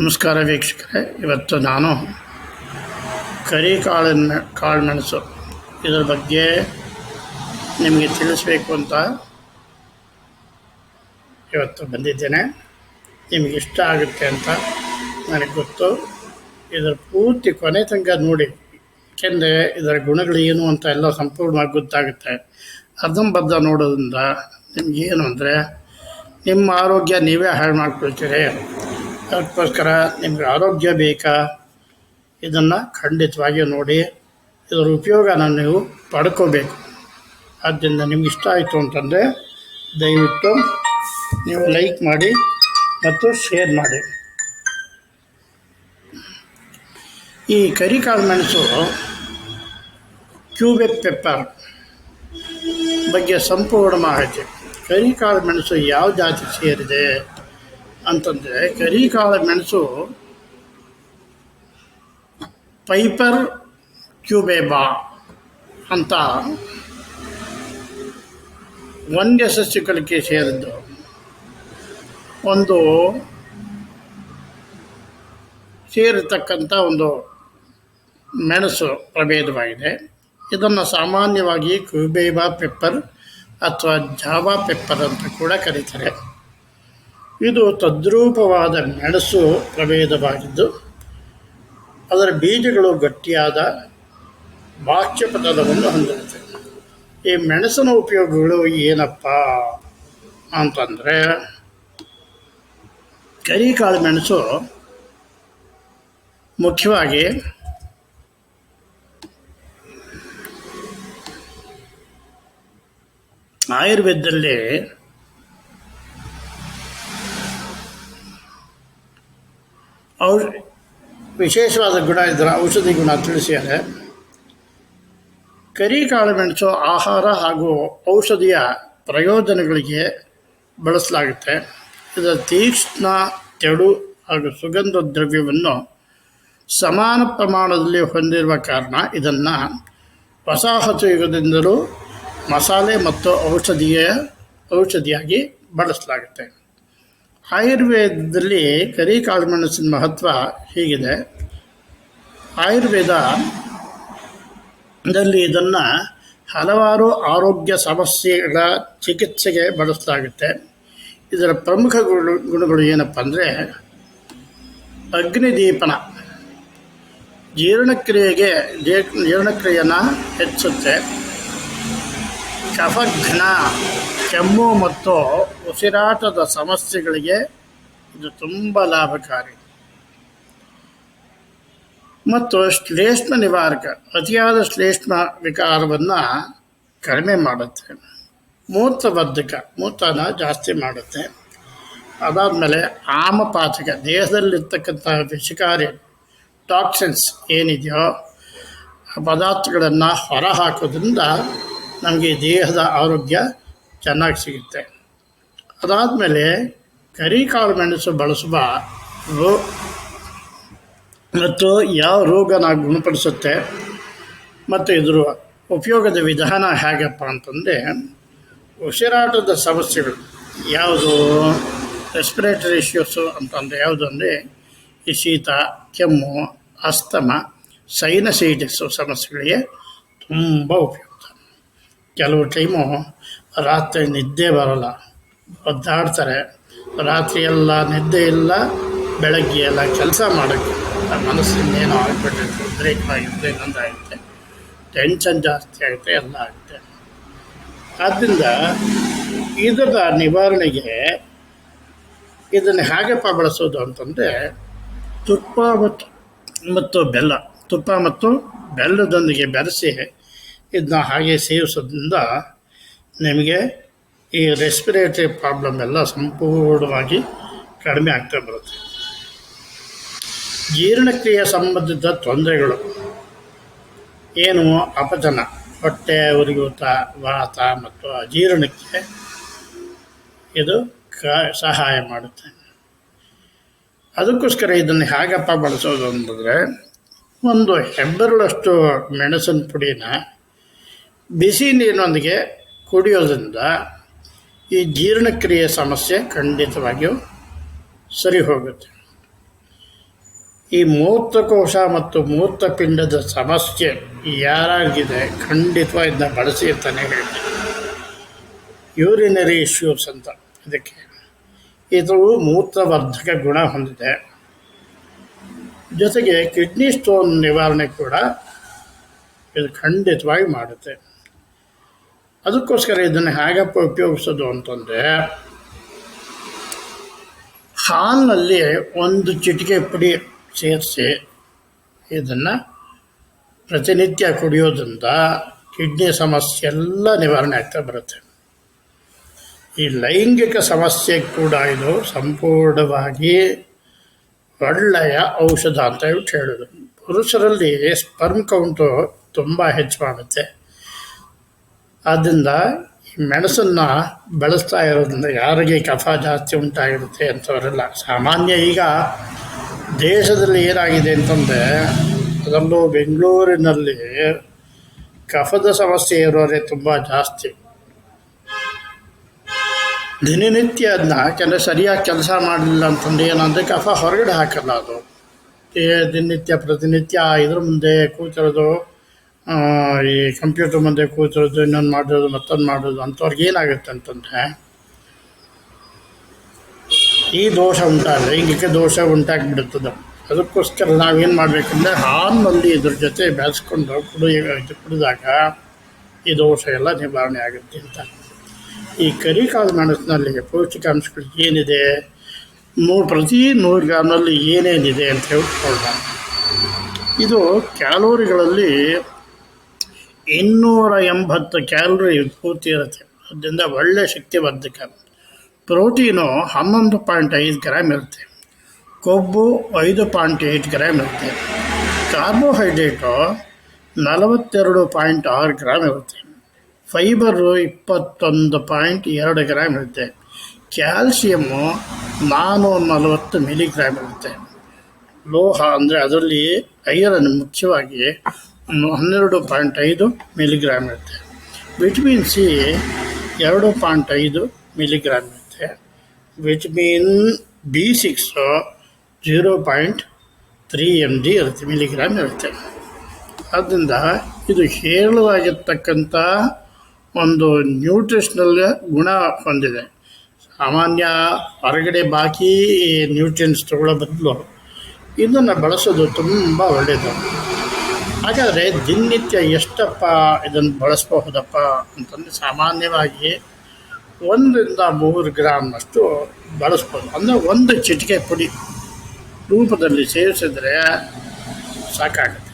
ನಮಸ್ಕಾರ ವೀಕ್ಷಕರೇ. ಇವತ್ತು ನಾನು ಕರಿ ಕಾಳಿನ ಮೆಣಸು. ಇದರ ಬಗ್ಗೆ ನಿಮಗೆ ತಿಳಿಸ್ಬೇಕು ಅಂತ ಇವತ್ತು ಬಂದಿದ್ದೇನೆ. ನಿಮಗೆ ಇಷ್ಟ ಆಗುತ್ತೆ ಅಂತ ನನಗೆ ಗೊತ್ತು. ಇದರ ಪೂರ್ತಿ ಕೊನೆ ತನಕ ನೋಡಿ. ಏಕೆಂದರೆ ಇದರ ಗುಣಗಳು ಏನು ಅಂತ ಎಲ್ಲ ಸಂಪೂರ್ಣವಾಗಿ ಗೊತ್ತಾಗುತ್ತೆ. ಅರ್ಧಂಬರ್ಧ ನೋಡೋದ್ರಿಂದ ನಿಮಗೇನು ಅಂದರೆ ನಿಮ್ಮ ಆರೋಗ್ಯ ನೀವೇ ಹಾಳು ಮಾಡ್ಕೊಳ್ತೀರಿ. ಅದಕ್ಕೋಸ್ಕರ ನಿಮ್ಗೆ ಆರೋಗ್ಯ ಬೇಕಾ? ಇದನ್ನು ಖಂಡಿತವಾಗಿ ನೋಡಿ, ಇದರ ಉಪಯೋಗನ ನೀವು ಪಡ್ಕೋಬೇಕು. ಆದ್ದರಿಂದ ನಿಮ್ಗೆ ಇಷ್ಟ ಆಯಿತು ಅಂತಂದರೆ ದಯವಿಟ್ಟು ನೀವು ಲೈಕ್ ಮಾಡಿ ಮತ್ತು ಶೇರ್ ಮಾಡಿ. ಈ ಕರಿಕಾಳು ಮೆಣಸು, ಕ್ಯೂಬೆಕ್ ಪೆಪ್ಪರ್ ಬಗ್ಗೆ ಸಂಪೂರ್ಣ ಮಾಹಿತಿ. ಕರಿಕಾಳು ಮೆಣಸು ಯಾವ ಜಾತಿ ಸೇರಿದೆ? ಅಂತಂದರೆ ಕರಿಕಾಳ ಮೆಣಸು ಪೈಪರ್ ಕ್ಯೂಬೇಬಾ ಅಂತ ವನ್ಯ ಸಸ್ಯಗಳಿಗೆ ಸೇರಿದ್ದು. ಒಂದು ಸೇರಿರ್ತಕ್ಕಂಥ ಒಂದು ಮೆಣಸು ಪ್ರಭೇದವಾಗಿದೆ. ಇದನ್ನು ಸಾಮಾನ್ಯವಾಗಿ ಕ್ಯೂಬೇಬಾ ಪೆಪ್ಪರ್ ಅಥವಾ ಜಾವಾ ಪೆಪ್ಪರ್ ಅಂತ ಕೂಡ ಕರೀತಾರೆ. ಇದು ತದ್ರೂಪವಾದ ಮೆಣಸು ಪ್ರಭೇದವಾಗಿದ್ದು, ಅದರ ಬೀಜಗಳು ಗಟ್ಟಿಯಾದ ಬಾಹ್ಯಪಟಲವನ್ನು ಹೊಂದಿರುತ್ತೆ ಈ ಮೆಣಸಿನ ಉಪಯೋಗಗಳು ಏನಪ್ಪ ಅಂತಂದರೆ, ಕರಿಕಾಳು ಮೆಣಸು ಮುಖ್ಯವಾಗಿ ಆಯುರ್ವೇದದಲ್ಲಿ ಔಷ ವಿಶೇಷವಾದ ಗುಣ ಇದರ ಔಷಧಿ ಗುಣ ತಿಳಿಸಿದ್ದಾರೆ ಕರಿಕಾಳು ಮೆಣಸು ಆಹಾರ ಹಾಗೂ ಔಷಧಿಯ ಪ್ರಯೋಜನಗಳಿಗೆ ಬಳಸಲಾಗುತ್ತೆ. ಇದರ ತೀಕ್ಷ್ಣ, ತೆಳು ಹಾಗೂ ಸುಗಂಧ ದ್ರವ್ಯವನ್ನು ಸಮಾನ ಪ್ರಮಾಣದಲ್ಲಿ ಹೊಂದಿರುವ ಕಾರಣ ಇದನ್ನು ವಸಾಹತು ಯುಗದಿಂದಲೂ ಮಸಾಲೆ ಮತ್ತು ಔಷಧಿಯ ಔಷಧಿಯಾಗಿ ಬಳಸಲಾಗುತ್ತೆ. ಆಯುರ್ವೇದದಲ್ಲಿ ಕರಿ ಕಾಳುಮೆಣಸಿನ ಮಹತ್ವ ಹೀಗಿದೆ. ಆಯುರ್ವೇದದಲ್ಲಿ ಇದನ್ನು ಹಲವಾರು ಆರೋಗ್ಯ ಸಮಸ್ಯೆಗಳ ಚಿಕಿತ್ಸೆಗೆ ಬಳಸಲಾಗುತ್ತೆ. ಇದರ ಪ್ರಮುಖ ಗುಣ, ಗುಣಗಳು ಏನಪ್ಪ ಅಂದರೆ ಅಗ್ನಿದೀಪನ. ಜೀರ್ಣಕ್ರಿಯೆಗೆ ಜೀರ್ಣಕ್ರಿಯೆಯನ್ನು ಹೆಚ್ಚುತ್ತೆ. ಕಫಘ್ನ ಕೆಮ್ಮು ಮತ್ತು ಉಸಿರಾಟದ ಸಮಸ್ಯೆಗಳಿಗೆ ಇದು ತುಂಬ ಲಾಭಕಾರಿ. ಮತ್ತು ಶ್ಲೇಷ್ಮ ನಿವಾರಕ, ಅತಿಯಾದ ಶ್ಲೇಷ್ಮ ವಿಕಾರವನ್ನು ಕಡಿಮೆ ಮಾಡುತ್ತೆ. ಮೂತ್ರವರ್ಧಕ, ಮೂತ್ರನ ಜಾಸ್ತಿ ಮಾಡುತ್ತೆ. ಅದಾದಮೇಲೆ ಆಮಪಾಚಕ ದೇಹದಲ್ಲಿರ್ತಕ್ಕಂಥ ವಿಷಕಾರಿ ಟಾಕ್ಸಿನ್ಸ್ ಏನಿದೆಯೋ ಪದಾರ್ಥಗಳನ್ನು ಹೊರ ಹಾಕೋದ್ರಿಂದ ನಮಗೆ ದೇಹದ ಆರೋಗ್ಯ ಚೆನ್ನಾಗಿ ಸಿಗುತ್ತೆ. ಅದಾದಮೇಲೆ ಕರಿಕಾಳು ಮೆಣಸು ಬಳಸುವ ರೋ ಮತ್ತು ಯಾವ ರೋಗನ ಗುಣಪಡಿಸುತ್ತೆ ಮತ್ತು ಇದ್ರ ಉಪಯೋಗದ ವಿಧಾನ ಹೇಗಪ್ಪ ಅಂತಂದರೆ ಉಸಿರಾಟದ ಸಮಸ್ಯೆಗಳು. ಯಾವುದು? ರೆಸ್ಪಿರೇಟರಿ ಇಶ್ಯೂಸು ಅಂತಂದರೆ ಯಾವುದು ಅಂದರೆ ಈ ಶೀತ, ಕೆಮ್ಮು, ಅಸ್ತಮ ಸೈನಸೈಟಿಸು ಸಮಸ್ಯೆಗಳಿಗೆ ತುಂಬ ಉಪಯುಕ್ತ. ಕೆಲವು ಟೈಮು ರಾತ್ರಿ ನಿದ್ದೆ ಬರೋಲ್ಲ. ಒದ್ದಾಡ್ತಾರೆ. ರಾತ್ರಿ ಎಲ್ಲ ನಿದ್ದೆ ಇಲ್ಲ. ಬೆಳಗ್ಗೆ ಎಲ್ಲ ಕೆಲಸ ಮಾಡೋಕ್ಕೆ. ಮನಸ್ಸಿಂದ ಏನೋ ಉದ್ರೇಕ ಉದ್ರೇಕವಾಗಿರುತ್ತೆ ಇನ್ನೊಂದು ಆಗುತ್ತೆ ಟೆನ್ಷನ್ ಜಾಸ್ತಿ ಆಗುತ್ತೆ, ಎಲ್ಲ ಆಗುತ್ತೆ. ಆದ್ದರಿಂದ ಇದರ ನಿವಾರಣೆಗೆ ಇದನ್ನು ಹೇಗಪ್ಪ ಬಳಸೋದು ಅಂತಂದರೆ, ತುಪ್ಪ ಮತ್ತು ಮತ್ತು ಬೆಲ್ಲ, ತುಪ್ಪ ಮತ್ತು ಬೆಲ್ಲದೊಂದಿಗೆ ಬೆರೆಸಿ, ಇದನ್ನ ಹಾಗೆ ಸೇವಿಸೋದ್ರಿಂದ ನಿಮಗೆ ಈ ರೆಸ್ಪಿರೇಟರಿ ಪ್ರಾಬ್ಲಮ್ ಎಲ್ಲ ಸಂಪೂರ್ಣವಾಗಿ ಕಡಿಮೆ ಆಗ್ತಾ ಬರುತ್ತೆ. ಜೀರ್ಣಕ್ರಿಯೆ ಸಂಬಂಧಿತ ತೊಂದರೆಗಳು. ಏನು ಅಪಚನ ಹೊಟ್ಟೆ, ಉರಿಯೂತ, ವಾತ ಮತ್ತು ಅಜೀರ್ಣಕ್ಕೆ ಇದು ಕ, ಸಹಾಯ ಮಾಡುತ್ತೆ. ಅದಕ್ಕೋಸ್ಕರ ಇದನ್ನು ಹೇಗಪ್ಪ ಬಳಸೋದು ಅಂತಂದರೆ, ಒಂದು ಹೆಬ್ಬೆರಳಷ್ಟು ಮೆಣಸಿನ ಪುಡಿನ ಬಿಸಿ ನೀರಿನೊಂದಿಗೆ ಕುಡಿಯೋದ್ರಿಂದ ಈ ಜೀರ್ಣಕ್ರಿಯೆ ಸಮಸ್ಯೆ ಖಂಡಿತವಾಗಿಯೂ ಸರಿ ಹೋಗುತ್ತೆ. ಈ ಮೂತ್ರಕೋಶ ಮತ್ತು ಮೂತ್ರಪಿಂಡದ ಸಮಸ್ಯೆ ಯಾರಾಗಿದೆ ಖಂಡಿತವಾಗಿ ಇದನ್ನ ಬಳಸಿ ಅಂತಾನೆ ಹೇಳ್ತೀನಿ. ಯೂರಿನರಿ ಇಶ್ಯೂಸ್ ಅಂತ. ಇದಕ್ಕೆ ಇದು ಮೂತ್ರವರ್ಧಕ ಗುಣ ಹೊಂದಿದೆ. ಜೊತೆಗೆ ಕಿಡ್ನಿ ಸ್ಟೋನ್ ನಿವಾರಣೆ ಕೂಡ ಇದು ಖಂಡಿತವಾಗಿ ಮಾಡುತ್ತೆ. ಅದಕ್ಕೋಸ್ಕರ ಇದನ್ನು ಹೇಗಪ್ಪ ಉಪಯೋಗಿಸೋದು ಅಂತಂದರೆ, ಹಾಲಿನಲ್ಲಿ ಒಂದು ಚಿಟಿಕೆ ಪುಡಿ ಸೇರಿಸಿ ಇದನ್ನು ಪ್ರತಿನಿತ್ಯ ಕುಡಿಯೋದ್ರಿಂದ ಕಿಡ್ನಿ ಸಮಸ್ಯೆ ಎಲ್ಲ ನಿವಾರಣೆ ಆಗ್ತಾ ಬರುತ್ತೆ. ಈ ಲೈಂಗಿಕ ಸಮಸ್ಯೆ ಕೂಡ ಇದು ಸಂಪೂರ್ಣವಾಗಿ ಒಳ್ಳೆಯ ಔಷಧ ಅಂತ ಹೇಳ್ಬಿಟ್ಟು ಹೇಳೋದು ಪುರುಷರಲ್ಲಿ ಸ್ಪರ್ಮ್ ಕೌಂಟು ತುಂಬ ಹೆಚ್ಚು ಮಾಡುತ್ತೆ ಆದ್ದರಿಂದ ಈ ಮೆಣಸನ್ನು ಬೆಳೆಸ್ತಾ ಇರೋದ್ರಿಂದ ಯಾರಿಗೆ ಕಫ ಜಾಸ್ತಿ ಉಂಟಾಗಿರುತ್ತೆ ಅಂಥವರೆಲ್ಲ ಸಾಮಾನ್ಯ ಈಗ ದೇಶದಲ್ಲಿ ಏನಾಗಿದೆ ಅಂತಂದರೆ ಅದರಲ್ಲೂ ಬೆಂಗಳೂರಿನಲ್ಲಿ ಕಫದ ಸಮಸ್ಯೆ ಇರೋರೆ ತುಂಬ ಜಾಸ್ತಿ. ದಿನನಿತ್ಯ ಅದನ್ನ ಕೆಲ ಸರಿಯಾಗಿ ಕೆಲಸ ಮಾಡಲಿಲ್ಲ ಅಂತಂದು ಏನಂದರೆ ಕಫ ಹೊರಗಡೆ ಹಾಕಲ್ಲ ಅದು. ದಿನನಿತ್ಯ ಪ್ರತಿನಿತ್ಯ ಇದ್ರ ಮುಂದೆ ಕೂತಿರೋದು ಈ ಕಂಪ್ಯೂಟರ್ ಮುಂದೆ ಕೂತಿರೋದು, ಇನ್ನೊಂದು ಮಾಡೋದು, ಮತ್ತೊಂದು ಮಾಡೋದು, ಅಂಥವ್ರಿಗೆ ಏನಾಗುತ್ತೆ ಅಂತಂದರೆ, ಈ ದೋಷ ಉಂಟಾಗ ಲೈಂಗಿಕ ದೋಷ ಉಂಟಾಗಿಬಿಡುತ್ತದೆ. ಅದಕ್ಕೋಸ್ಕರ ನಾವೇನು ಮಾಡಬೇಕಂದ್ರೆ ಹಾನ್ನಲ್ಲಿ ಇದ್ರ ಜೊತೆ ಬೆಳೆಸ್ಕೊಂಡು ಕುಡಿಯ ಇದು ಕುಡಿದಾಗ ಈ ದೋಷ ಎಲ್ಲ ನಿವಾರಣೆ ಆಗುತ್ತೆ ಅಂತ. ಈ ಕರಿಕಾಳು ಮೆಣಸಿನಲ್ಲಿ ಪೌಷ್ಟಿಕಾಂಶಗಳು ಏನಿದೆ? ನೂರು, ಪ್ರತಿ ನೂರು ಗ್ರಾಮ್ನಲ್ಲಿ ಏನೇನಿದೆ ಅಂತ ಹೇಳ್ಕೊಳ್ಳೋಣ. ಇದು ಕ್ಯಾಲೋರಿಗಳಲ್ಲಿ ಇನ್ನೂರ ಎಂಬತ್ತು ಕ್ಯಾಲೋರಿ ಪೂರ್ತಿ ಇರುತ್ತೆ ಅದರಿಂದ ಒಳ್ಳೆ ಶಕ್ತಿವರ್ಧಕ. ಪ್ರೋಟೀನು ಹನ್ನೊಂದು ಪಾಯಿಂಟ್ ಐದು ಗ್ರಾಮ್ ಇರುತ್ತೆ. ಕೊಬ್ಬು ಐದು ಪಾಯಿಂಟ್ ಏಯ್ಟ್ ಗ್ರಾಮ್ ಇರುತ್ತೆ. ಕಾರ್ಬೋಹೈಡ್ರೇಟು ನಲವತ್ತೆರಡು ಪಾಯಿಂಟ್ ಆರು ಗ್ರಾಮ್ ಇರುತ್ತೆ. ಫೈಬರು ಇಪ್ಪತ್ತೊಂದು ಪಾಯಿಂಟ್ ಎರಡು ಗ್ರಾಮ್ ಇರುತ್ತೆ. ಕ್ಯಾಲ್ಸಿಯಮ್ಮು ನಾನ್ನೂರ ನಲವತ್ತು ಮಿಲಿಗ್ರಾಮ್ ಇರುತ್ತೆ. ಲೋಹ ಅಂದರೆ ಅದರಲ್ಲಿ ಐರನ್ ಮುಖ್ಯವಾಗಿ ಹನ್ನೆರಡು ಪಾಯಿಂಟ್ ಐದು ಮಿಲಿಗ್ರಾಮ್ ಇರುತ್ತೆ. ವಿಟಮಿನ್ ಸಿ ಎರಡು ಪಾಯಿಂಟ್ ಐದು ಮಿಲಿಗ್ರಾಮ್ ಇರುತ್ತೆ. Vitamin B six zero point three M G ಇರುತ್ತೆ ಮಿಲಿಗ್ರಾಮ್ ಇರುತ್ತೆ. ಆದ್ದರಿಂದ ಇದು ಹೇರಳವಾಗಿರ್ತಕ್ಕಂಥ ಒಂದು ನ್ಯೂಟ್ರಿಷನಲ್ ಗುಣ ಹೊಂದಿದೆ. ಸಾಮಾನ್ಯ ಹೊರಗಡೆ ಬಾಕಿ ನ್ಯೂಟ್ರಿಯನ್ಸ್ ತಗೊಳ್ಳೋ ಬದಲು ಇದನ್ನು ಬಳಸೋದು ತುಂಬ ಒಳ್ಳೆಯದು ಹಾಗಾದರೆ ದಿನನಿತ್ಯ ಎಷ್ಟಪ್ಪ ಇದನ್ನು ಬಳಸಬಹುದಪ್ಪ ಅಂತಂದರೆ ಸಾಮಾನ್ಯವಾಗಿ ಒಂದರಿಂದ ಮೂರು ಗ್ರಾಮ್ನಷ್ಟು ಬಳಸ್ಬೋದು. ಅಂದರೆ ಒಂದು ಚಿಟಿಕೆ ಪುಡಿ ರೂಪದಲ್ಲಿ ಸೇವಿಸಿದರೆ ಸಾಕಾಗುತ್ತೆ.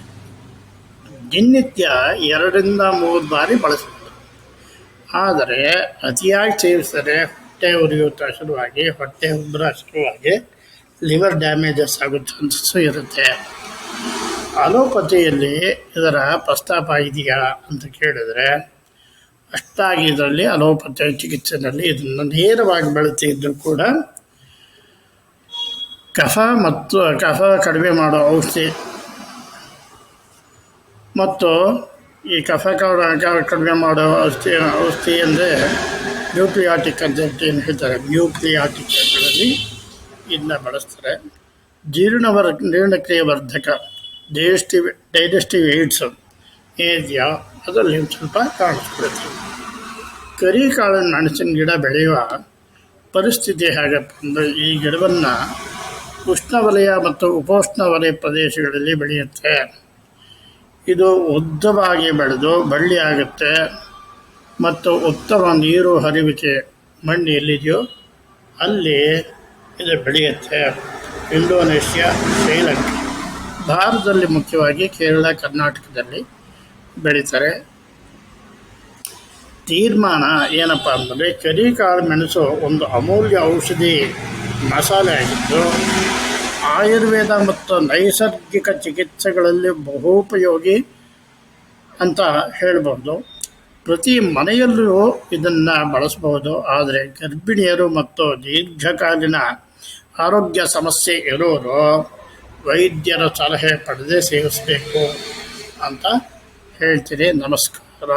ದಿನನಿತ್ಯ ಎರಡರಿಂದ ಮೂರು ಬಾರಿ ಬಳಸ್ಬೋದು. ಆದರೆ ಅತಿಯಾಗಿ ಸೇವಿಸಿದರೆ ಹೊಟ್ಟೆ ಉರಿಯೂತ ಶುರುವಾಗಿ, ಹೊಟ್ಟೆ ಉಬ್ಬರ ಶುರುವಾಗಿ, ಲಿವರ್ ಡ್ಯಾಮೇಜಸ್ ಆಗುತ್ತೆ ಚಾನ್ಸಸ್ಸು ಇರುತ್ತೆ. ಅಲೋಪತಿಯಲ್ಲಿ ಇದರ ಪ್ರಸ್ತಾಪ ಇದೆಯಾ ಅಂತ ಕೇಳಿದರೆ, ಅಷ್ಟಾಗಿ ಇದರಲ್ಲಿ ಅಲೋಪತಿ ಚಿಕಿತ್ಸೆಯಲ್ಲಿ ಇದನ್ನು ನೇರವಾಗಿ ಬಳಸ್ತಿದ್ರು ಕೂಡ ಕಫ ಮತ್ತು ಕಫ ಕಡಿಮೆ ಮಾಡೋ ಔಷಧಿ. ಮತ್ತು ಈ ಕಫ ಕಡಿಮೆ ಮಾಡೋ ಔಷಧಿ ಔಷಧಿ ಅಂದರೆ ನ್ಯೂಕ್ಲಿಯಾಟಿಕ್ ಅಂತ ಏನು ಹೇಳ್ತಾರೆ, ನ್ಯೂಕ್ಲಿಯಾಟಿಕ್ಗಳಲ್ಲಿ ಇದನ್ನ ಬಳಸ್ತಾರೆ. ಜೀರ್ಣವರ್ ಜೀರ್ಣಕ್ರಿಯೆ ವರ್ಧಕ ಡೈಜೆಸ್ಟಿವ್ ಡೈಜೆಸ್ಟಿವ್ ಏಡ್ಸ್ ಏನಿದೆಯೋ ಅದರಲ್ಲಿ ನೀವು ಸ್ವಲ್ಪ ಕಾಣಿಸ್ಕೊಡುತ್ತೆ. ಕರಿಕಾಳಿನ ಮೆಣಸಿನ ಗಿಡ ಬೆಳೆಯುವ ಪರಿಸ್ಥಿತಿ ಹೇಗಪ್ಪ ಅಂದರೆ ಈ ಗಿಡವನ್ನು ಉಷ್ಣವಲಯ ಮತ್ತು ಉಪೋಷ್ಣವಲಯ ಪ್ರದೇಶಗಳಲ್ಲಿ ಬೆಳೆಯುತ್ತೆ. ಇದು ಉದ್ದವಾಗಿ ಬೆಳೆದು ಬಳ್ಳಿ ಆಗುತ್ತೆ ಮತ್ತು ಉತ್ತಮ ನೀರು ಹರಿವಿಕೆ ಮಣ್ಣು ಎಲ್ಲಿದೆಯೋ ಅಲ್ಲಿ ಇದು ಬೆಳೆಯುತ್ತೆ. ಇಂಡೋನೇಷ್ಯಾ, ಶ್ರೀಲಂಕಾ. ಭಾರತದಲ್ಲಿ ಮುಖ್ಯವಾಗಿ ಕೇರಳ, ಕರ್ನಾಟಕದಲ್ಲಿ ಬೆಳೀತಾರೆ. ತೀರ್ಮಾನ ಏನಪ್ಪ ಅಂದರೆ ಕರಿಕಾಳು ಮೆಣಸು ಒಂದು ಅಮೂಲ್ಯ ಔಷಧಿ ಮಸಾಲೆ ಆಗಿದ್ದು, ಆಯುರ್ವೇದ ಮತ್ತು ನೈಸರ್ಗಿಕ ಚಿಕಿತ್ಸೆಗಳಲ್ಲಿ ಬಹುಪಯೋಗಿ ಅಂತ ಹೇಳ್ಬೋದು. ಪ್ರತಿ ಮನೆಯಲ್ಲೂ ಇದನ್ನು ಬಳಸಬಹುದು ಆದರೆ ಗರ್ಭಿಣಿಯರು ಮತ್ತು ದೀರ್ಘಕಾಲೀನ ಆರೋಗ್ಯ ಸಮಸ್ಯೆ ಇರೋರು ವೈದ್ಯರ ಸಲಹೆ ಪಡೆದೇ ಸೇವಿಸಬೇಕು ಅಂತ ಹೇಳ್ತೀನಿ. ನಮಸ್ಕಾರ.